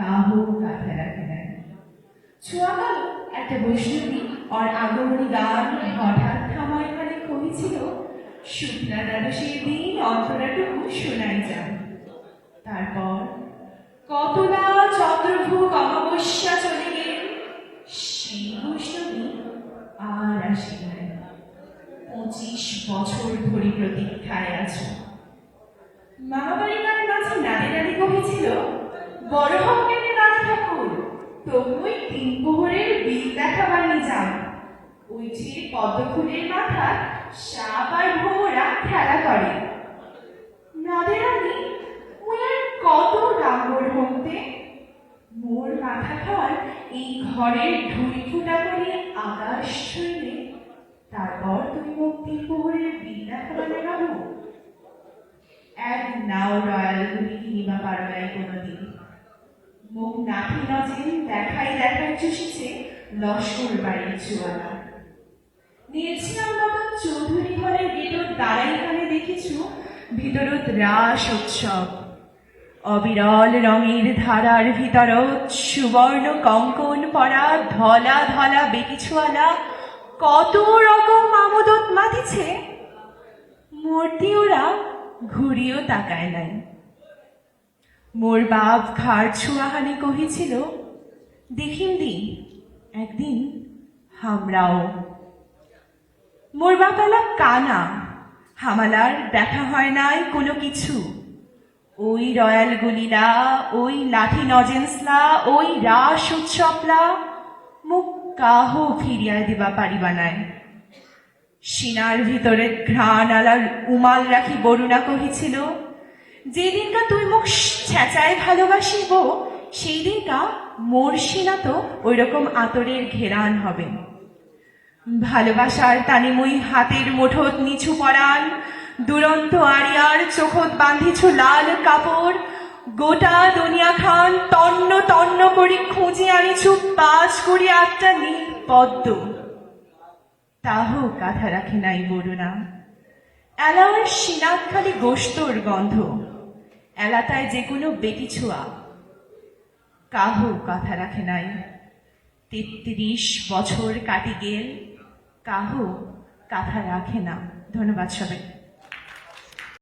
কাহু কাঁথা রাখে না ছোঁয়াকাল একটা বৈষ্ণবী আর আগমনী গান হঠাৎ থামায় মানে যায় তারপর কতটা চন্দ্রভূক অমাবস্যা চলে গেল, সেই বৈষ্ণবী আর আসে নাই। পঁচিশ বছর ধরে প্রতীক্ষায় আছো। মামা গান মাঝে নাড়ি নাড়ি কহেছিল, বড় হোক তবুই তিন পোহরের বিল দেখাবানি যাও। ওই যে পদ্মফুলের মাথা সাপ আর ভোমরা খেলা করে। নাদে রানী, ওই আর কত ডাঙ্গর হতে? মোর মাথা খাওয়ার এই ঘরের ঢুই ফুটা করে আকাশ ছুঁইলে, তারপর তুমি মুক্তি পোহরের বিল দেখাবানে গাবো এক নাও রয়্যাল গুলি কিনিবা পারো নাই কোনোদিন। মুখ নাফি নজেন দেখাই দেখাই চুষেছে লস্কর বাড়ির চুয়ালা। নিয়েছিলাম মতন চৌধুরী ঘরের গেটত দাঁড়াইখানে দেখিছু ভিতরত রাস উৎসব। অবিরল রঙের ধারার ভিতরত সুবর্ণ কঙ্কন পরা ধলা ধলা বেটিছুয়ালা কত রকম আমোদত মাতিছে। মূর্তি ওরা ঘুরিও তাকায় নাই। মোর বাপ ঘাড় ছুয়াহানি কহিছিল দেখিম দি, একদিন হামরাও। মোর বাপালা কানা, হামালার দেখা হয় নাই কোনো কিছু। ওই রয়্যাল গুলিলা, ওই লাঠি নজেন্সলা, ওই রাস উৎসবলা, মুখ কাহ ফিরিয়া দিবা পারিবা নাই। সিনার ভিতরে ঘ্রাণ আলার উমাল রাখি বরুণা কহিছিল যেদিনকা তুই মুখ ছেঁচায় ভালোবাসিব সেই দিনকা মোর সিনা তো ওই রকম আতরের ঘেরান হবে। ভালোবাসার টানে মুই হাতের মুঠোত নিচু পরান দুরন্ত আরিয়ার চোখত বাঁধিছু লাল কাপড়, গোটা দুনিয়া খান তন্ন তন্ন করি খুঁজে আনিছু পাঁচ করি আটটা নীল পদ্ম তাহ কাঁথা রাখে নাই বরুণা এলাওয়ার সিনাত খালি গোস্তর গন্ধ। এলাতায় যে কোনো বেটি ছোঁয়া। কাহ কথা রাখে নাই। তেত্রিশ বছর কাটি গেল কাহু কথা রাখে না। ধন্যবাদ সবাই